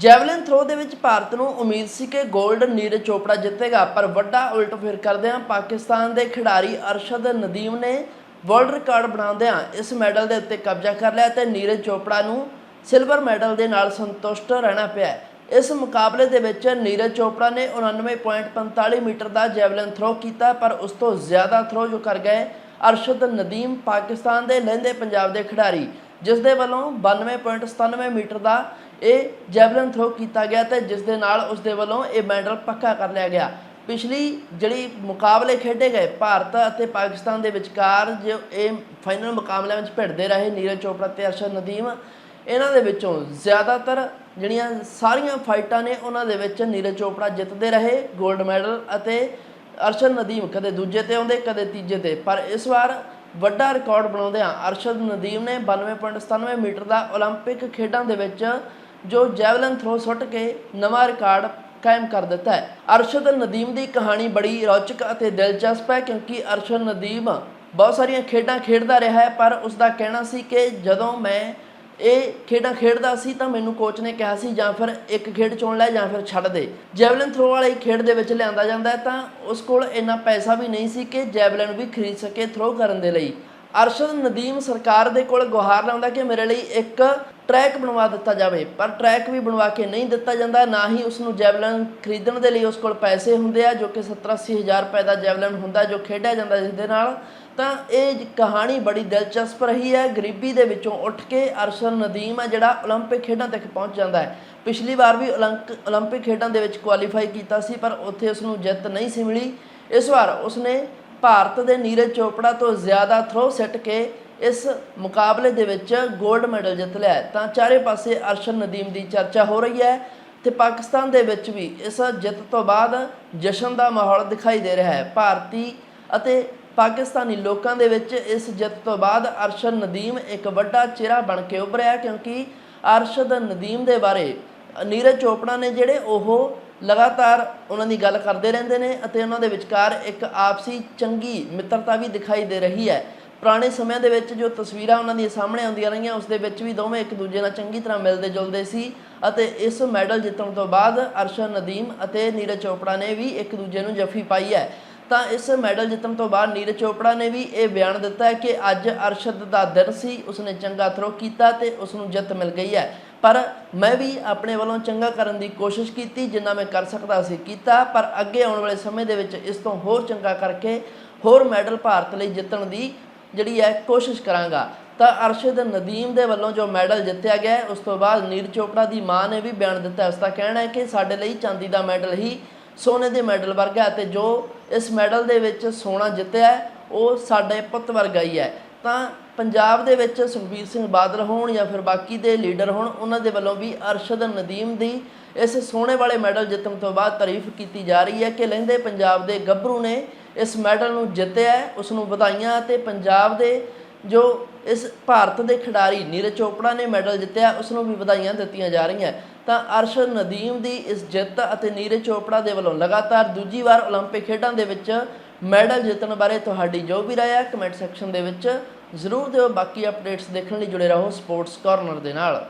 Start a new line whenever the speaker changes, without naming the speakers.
Javelin throw ਦੇ ਵਿੱਚ ਭਾਰਤ ਨੂੰ ਉਮੀਦ ਸੀ ਕਿ 골ਡ ਨੀਰਜ ਚੋਪੜਾ ਜਿੱਤੇਗਾ, ਪਰ ਵੱਡਾ ਉਲਟ ਫਿਰ ਕਰਦਿਆਂ ਪਾਕਿਸਤਾਨ ਦੇ ਖਿਡਾਰੀ ਅਰਸ਼ਦ ਨਦੀਮ ਨੇ ਵਰਲਡ ਰਿਕਾਰਡ ਬਣਾਉਂਦਿਆਂ ਇਸ ਮੈਡਲ ਦੇ ਉੱਤੇ ਕਬਜ਼ਾ ਕਰ ਲਿਆ ਤੇ ਨੀਰਜ ਚੋਪੜਾ ਨੂੰ ਸਿਲਵਰ ਮੈਡਲ ਦੇ ਨਾਲ ਸੰਤੁਸ਼ਟ ਰਹਿਣਾ ਪਿਆ ਇਸ ਮੁਕਾਬਲੇ ਦੇ ਵਿੱਚ ਨੀਰਜ ਚੋਪੜਾ ਨੇ 99.45 ਮੀਟਰ ਦਾ ਜੈਵਲਿਨ ਥਰੋ ਕੀਤਾ, ਪਰ ਉਸ ਤੋਂ ਜ਼ਿਆਦਾ ਥਰੋ ਜੋ ਕਰ ਗਏ, ਅਰਸ਼ਦ ਨਦੀਮ ਪਾਕਿਸਤਾਨ ਦੇ ਲਹਿੰਦੇ ਪੰਜਾਬ ਦੇ ਖਿਡਾਰੀ ਜਿਸ ਦੇ ਵੱਲੋਂ 92.97 ਮੀਟਰ ਦਾ ਇਹ ਜੈਵਲਿਨ ਥਰੋ ਕੀਤਾ ਗਿਆ ਤੇ ਜਿਸ ਦੇ ਨਾਲ ਉਸ ਦੇ ਵੱਲੋਂ ਇਹ ਮੈਡਲ ਪੱਕਾ ਕਰ ਲਿਆ ਗਿਆ। ਪਿਛਲੀ ਜਿਹੜੀ ਮੁਕਾਬਲੇ ਖੇਡੇ ਗਏ, ਭਾਰਤ ਅਤੇ ਪਾਕਿਸਤਾਨ ਦੇ ਵਿਚਕਾਰ ਜੋ ਇਹ ਫਾਈਨਲ ਮੁਕਾਬਲਿਆਂ ਵਿੱਚ ਭਿੜਦੇ ਰਹੇ, ਨੀਰਜ ਚੋਪੜਾ ਤੇ ਅਰਸ਼ਦ ਨਦੀਮ, ਇਹਨਾਂ ਦੇ ਵਿੱਚੋਂ ਜ਼ਿਆਦਾਤਰ ਜਿਹੜੀਆਂ ਸਾਰੀਆਂ ਫਾਈਟਾਂ ਨੇ, ਉਹਨਾਂ ਦੇ ਵਿੱਚ ਨੀਰਜ ਚੋਪੜਾ ਜਿੱਤਦੇ ਰਹੇ 골ਡ ਮੈਡਲ ਅਤੇ ਅਰਸ਼ਦ ਨਦੀਮ ਕਦੇ ਦੂਜੇ ਤੇ ਆਉਂਦੇ, ਕਦੇ ਤੀਜੇ ਤੇ। ਪਰ ਇਸ ਵਾਰ ਵੱਡਾ ਰਿਕਾਰਡ ਬਣਾਉਂਦਿਆਂ ਅਰਸ਼ਦ ਨਦੀਮ ਨੇ 92.97 ਮੀਟਰ ਦਾ 올림픽 ਖੇਡਾਂ ਦੇ ਵਿੱਚ ਜੋ ਜੈਵਲਿਨ ਥਰੋ ਸੁੱਟ ਕੇ ਨਵਾਂ ਰਿਕਾਰਡ ਕਾਇਮ ਕਰ ਦਿੱਤਾ ਹੈ ਅਰਸ਼ਦ ਨਦੀਮ ਦੀ ਕਹਾਣੀ ਬੜੀ ਰੌਚਕ ਅਤੇ ਦਿਲਚਸਪ ਹੈ ਕਿਉਂਕਿ ਅਰਸ਼ਦ ਨਦੀਮ ਬਹੁਤ ਸਾਰੀਆਂ ਖੇਡਾਂ ਖੇਡਦਾ ਰਿਹਾ ਹੈ ਪਰ ਉਸ ਦਾ ਕਹਿਣਾ ਸੀ ਕਿ ਜਦੋਂ ਮੈਂ ਇਹ ਖੇਡਾਂ ਖੇਡਦਾ ਸੀ ਤਾਂ ਮੈਨੂੰ ਕੋਚ ਨੇ ਕਿਹਾ ਸੀ, ਜਾਂ ਫਿਰ ਇੱਕ ਖੇਡ ਚੁਣ ਲੈ, ਜਾਂ ਫਿਰ ਛੱਡ ਦੇ। ਜੈਵਲਿਨ ਥਰੋ ਵਾਲੇ ਖੇਡ ਦੇ ਵਿੱਚ ਲਿਆਂਦਾ ਜਾਂਦਾ ਤਾਂ ਉਸ ਕੋਲ ਇੰਨਾ ਪੈਸਾ ਵੀ ਨਹੀਂ ਸੀ ਕਿ ਜੈਵਲਿਨ ਵੀ ਖਰੀਦ ਸਕੇ ਥਰੋ ਕਰਨ ਦੇ ਲਈ। ਅਰਸ਼ਦ ਨਦੀਮ ਸਰਕਾਰ ਦੇ ਕੋਲ ਗੁਹਾਰ ਲਾਉਂਦਾ ਕਿ ਮੇਰੇ ਲਈ ਇੱਕ ਟਰੈਕ ਬਣਵਾ ਦਿੱਤਾ ਜਾਵੇ ਪਰ ਟਰੈਕ ਵੀ ਬਣਵਾ ਕੇ ਨਹੀਂ ਦਿੱਤਾ ਜਾਂਦਾ ਨਾ ਹੀ ਉਸ ਨੂੰ ਜੈਵਲਿਨ ਖਰੀਦਣ ਦੇ ਲਈ ਉਸ ਕੋਲ ਪੈਸੇ ਹੁੰਦੇ ਆ ਜੋ ਕਿ 70 ਅੱਸੀ ਹਜ਼ਾਰ ਰੁਪਏ ਦਾ ਜੈਵਲਿਨ ਹੁੰਦਾ ਜੋ ਖੇਡਿਆ ਜਾਂਦਾ ਜਿਸ ਦੇ ਨਾਲ ਤਾਂ ਇਹ ਜ- ਕਹਾਣੀ ਬੜੀ ਦਿਲਚਸਪ ਰਹੀ ਹੈ ਗਰੀਬੀ ਦੇ ਵਿੱਚੋਂ ਉੱਠ ਕੇ ਅਰਸ਼ਦ ਨਦੀਮ ਹੈ ਜਿਹੜਾ 올림픽 ਖੇਡਾਂ ਤੱਕ ਪਹੁੰਚ ਜਾਂਦਾ ਹੈ ਪਿਛਲੀ ਵਾਰ ਵੀ 올림픽 올림픽 ਖੇਡਾਂ ਦੇ ਵਿੱਚ ਕੁਆਲੀਫਾਈ ਕੀਤਾ ਸੀ ਪਰ ਉੱਥੇ ਉਸ ਨੂੰ ਜਿੱਤ ਨਹੀਂ ਸੀ ਮਿਲੀ ਇਸ ਵਾਰ ਉਸਨੇ ਭਾਰਤ ਦੇ ਨੀਰਜ ਚੋਪੜਾ ਤੋਂ ਜ਼ਿਆਦਾ ਥਰੋ ਸਿੱਟ ਕੇ ਇਸ ਮੁਕਾਬਲੇ ਦੇ ਵਿੱਚ 골ਡ ਮੈਡਲ ਜਿੱਤ ਲਿਆ ਤਾਂ ਚਾਰੇ ਪਾਸੇ ਅਰਸ਼ਦ ਨਦੀਮ ਦੀ ਚਰਚਾ ਹੋ ਰਹੀ ਹੈ ਤੇ ਪਾਕਿਸਤਾਨ ਦੇ ਵਿੱਚ ਵੀ ਇਸ ਜਿੱਤ ਤੋਂ ਬਾਅਦ ਜਸ਼ਨ ਦਾ ਮਾਹੌਲ ਦਿਖਾਈ ਦੇ ਰਿਹਾ ਹੈ। ਭਾਰਤੀ ਅਤੇ ਪਾਕਿਸਤਾਨੀ ਲੋਕਾਂ ਦੇ ਵਿੱਚ ਇਸ ਜਿੱਤ ਤੋਂ ਬਾਅਦ ਅਰਸ਼ਦ ਨਦੀਮ ਇੱਕ ਵੱਡਾ ਚਿਹਰਾ ਬਣ ਕੇ ਉੱਭਰਿਆ ਕਿਉਂਕਿ ਅਰਸ਼ਦ ਨਦੀਮ ਦੇ ਬਾਰੇ ਨੀਰਜ ਚੋਪੜਾ ਨੇ ਜਿਹੜੇ ਉਹ ਲਗਾਤਾਰ ਉਹਨਾਂ ਦੀ ਗੱਲ ਕਰਦੇ ਰਹਿੰਦੇ ਨੇ ਅਤੇ ਉਹਨਾਂ ਦੇ ਵਿਚਕਾਰ ਇੱਕ ਆਪਸੀ ਚੰਗੀ ਮਿੱਤਰਤਾ ਵੀ ਦਿਖਾਈ ਦੇ ਰਹੀ ਹੈ। ਪੁਰਾਣੇ ਸਮਿਆਂ ਦੇ ਵਿੱਚ ਜੋ ਤਸਵੀਰਾਂ ਉਹਨਾਂ ਦੀਆਂ ਸਾਹਮਣੇ ਆਉਂਦੀਆਂ ਰਹੀਆਂ, ਉਸ ਦੇ ਵਿੱਚ ਵੀ ਦੋਵੇਂ ਇੱਕ ਦੂਜੇ ਨਾਲ ਚੰਗੀ ਤਰ੍ਹਾਂ ਮਿਲਦੇ ਜੁਲਦੇ ਸੀ ਅਤੇ ਇਸ ਮੈਡਲ ਜਿੱਤਣ ਤੋਂ ਬਾਅਦ ਅਰਸ਼ਦ ਨਦੀਮ ਅਤੇ ਨੀਰਜ ਚੋਪੜਾ ਨੇ ਵੀ ਇੱਕ ਦੂਜੇ ਨੂੰ ਜੱਫੀ ਪਾਈ ਹੈ। ਤਾਂ ਇਸ ਮੈਡਲ ਜਿੱਤਣ ਤੋਂ ਬਾਅਦ ਨੀਰਜ ਚੋਪੜਾ ਨੇ ਵੀ ਇਹ ਬਿਆਨ ਦਿੱਤਾ ਹੈ ਕਿ ਅੱਜ ਅਰਸ਼ਦ ਦਾ ਦਿਨ ਸੀ, ਉਸਨੇ ਚੰਗਾ ਥਰੋ ਕੀਤਾ ਤੇ ਉਸ ਨੂੰ ਜਿੱਤ ਮਿਲ ਗਈ ਹੈ। ਪਰ ਮੈਂ ਵੀ ਆਪਣੇ ਵੱਲੋਂ ਚੰਗਾ ਕਰਨ ਦੀ ਕੋਸ਼ਿਸ਼ ਕੀਤੀ, ਜਿੰਨਾ ਮੈਂ ਕਰ ਸਕਦਾ ਸੀ ਕੀਤਾ, ਪਰ ਅੱਗੇ ਆਉਣ ਵਾਲੇ ਸਮੇਂ ਦੇ ਵਿੱਚ ਇਸ ਤੋਂ ਹੋਰ ਚੰਗਾ ਕਰਕੇ ਹੋਰ ਮੈਡਲ ਭਾਰਤ ਲਈ ਜਿੱਤਣ ਦੀ ਜਿਹੜੀ ਹੈ, ਕੋਸ਼ਿਸ਼ ਕਰਾਂਗਾ। ਤਾਂ ਅਰਸ਼ਦ ਨਦੀਮ ਦੇ ਵੱਲੋਂ ਜੋ ਮੈਡਲ ਜਿੱਤਿਆ ਗਿਆ ਉਸ ਤੋਂ ਬਾਅਦ ਨੀਰ ਚੋਪੜਾ ਦੀ ਮਾਂ ਨੇ ਵੀ ਬਿਆਨ ਦਿੱਤਾ ਉਸ ਦਾ ਕਹਿਣਾ ਹੈ ਕਿ ਸਾਡੇ ਲਈ ਚਾਂਦੀ ਦਾ ਮੈਡਲ ਹੀ ਸੋਨੇ ਦੇ ਮੈਡਲ ਵਰਗਾ ਹੈ ਤੇ ਜੋ ਇਸ ਮੈਡਲ ਦੇ ਵਿੱਚ ਸੋਨਾ ਜਿੱਤਿਆ ਉਹ ਸਾਡੇ ਪੁੱਤ ਵਰਗਾ ਹੀ ਹੈ। ਤਾਂ ਪੰਜਾਬ ਦੇ ਵਿੱਚ ਸੁਖਬੀਰ ਸਿੰਘ ਬਾਦਲ ਹੋਣ ਜਾਂ ਫਿਰ ਬਾਕੀ ਦੇ ਲੀਡਰ ਹੋਣ, ਉਹਨਾਂ ਦੇ ਵੱਲੋਂ ਵੀ ਅਰਸ਼ਦ ਨਦੀਮ ਦੀ ਇਸ ਸੋਨੇ ਵਾਲੇ ਮੈਡਲ ਜਿੱਤਣ ਤੋਂ ਬਾਅਦ ਤਾਰੀਫ ਕੀਤੀ ਜਾ ਰਹੀ ਹੈ ਕਿ ਲਹਿੰਦੇ ਪੰਜਾਬ ਦੇ ਗੱਭਰੂ ਨੇ ਇਸ ਮੈਡਲ ਨੂੰ ਜਿੱਤਿਆ ਹੈ ਉਸ ਨੂੰ ਵਧਾਈਆਂ ਤੇ ਪੰਜਾਬ ਦੇ ਜੋ ਇਸ ਭਾਰਤ ਦੇ ਖਿਡਾਰੀ ਨੀਰਜ ਚੋਪੜਾ ਨੇ ਮੈਡਲ ਜਿੱਤਿਆ ਉਸ ਨੂੰ ਵੀ ਵਧਾਈਆਂ ਦਿੱਤੀਆਂ ਜਾ ਰਹੀਆਂ ਤਾਂ ਅਰਸ਼ਦ ਨਦੀਮ ਦੀ ਇਸ ਜਿੱਤ ਅਤੇ ਨੀਰਜ ਚੋਪੜਾ ਦੇ ਵੱਲੋਂ ਲਗਾਤਾਰ ਦੂਜੀ ਵਾਰ 올림픽 ਖੇਡਾਂ ਦੇ ਵਿੱਚ ਮੈਡਲ ਜਿੱਤਣ ਬਾਰੇ ਤੁਹਾਡੀ ਜੋ ਵੀ ਰਾਏ ਹੈ ਕਮੈਂਟ ਸੈਕਸ਼ਨ ਦੇ ਵਿੱਚ ਜ਼ਰੂਰ ਦਿਓ ਬਾਕੀ ਅਪਡੇਟਸ ਦੇਖਣ ਲਈ ਜੁੜੇ ਰਹੋ ਸਪੋਰਟਸ ਕਾਰਨਰ ਦੇ ਨਾਲ